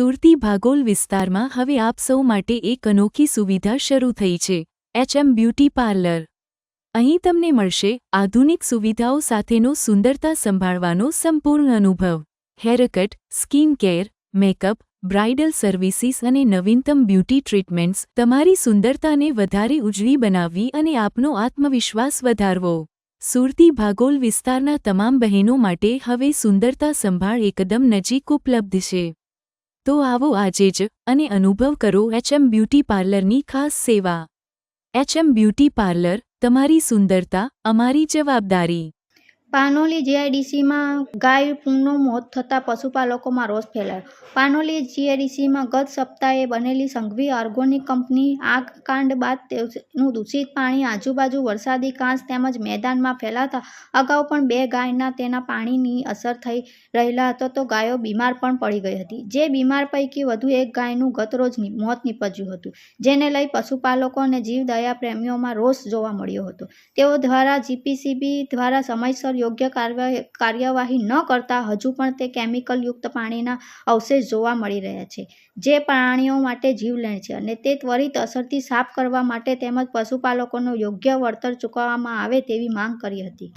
સુરતી ભાગોલ વિસ્તારમાં હવે આપ સૌ માટે એક અનોખી સુવિધા શરૂ થઈ છે. HM beauty parlour. અહીં તમને મળશે આધુનિક સુવિધાઓ સાથેનો સુંદરતા સંભાળવાનો સંપૂર્ણ અનુભવ. Haircut, skin care, makeup, bridal services અને નવીનતમ બ્યુટી ટ્રીટમેન્ટ્સ તમારી સુંદરતાને વધારે ઉજળી બનાવવી અને આપનો આત્મવિશ્વાસ વધારવો. સુરતી ભાગોલ વિસ્તારના તમામ બહેનો માટે હવે સુંદરતા સંભાળ એકદમ નજીક ઉપલબ્ધ છે. તો આવો આજે જ અને અનુભવ કરો એચએમ બ્યુટી પાર્લરની ખાસ સેવા. એચએમ બ્યુટી પાર્લર તમારી સુંદરતા, અમારી જવાબદારી. પાનોલી જીઆઈડીસીમાં ગાય પૂંગનું મોત થતાં પશુપાલકોમાં રોષ ફેલાયો. પાનોલી જીઆઈડીસીમાં ગત સપ્તાહે બનેલી સંઘવી ઓર્ગોનિક કંપની આગ કાંડ બાદ તેનું દૂષિત પાણી આજુબાજુ વરસાદી કાંસ તેમજ મેદાનમાં ફેલાતા અગાઉ પણ બે ગાયના તેના પાણીની અસર થઈ રહેલા હતો તો ગાયો બીમાર પણ પડી ગઈ હતી. જે બીમાર પૈકી વધુ એક ગાયનું ગતરોજ નિ- મોત નીપજ્યું હતું. જેને લઈ પશુપાલકો અને જીવદયા પ્રેમીઓમાં રોષ જોવા મળ્યો હતો. તેઓ દ્વારા જીપીસીબી દ્વારા સમયસર યોગ્ય કાર્યવાહી ન કરતા હજુ પણ તે કેમિકલયુક્ત પાણીના અવશેષ જોવા મળી રહ્યા છે, જે પ્રાણીઓ માટે જીવલેણ છે અને તે ત્વરિત અસરથી સાફ કરવા માટે તેમજ પશુપાલકોનું યોગ્ય વળતર ચૂકવવામાં આવે તેવી માંગ કરી હતી.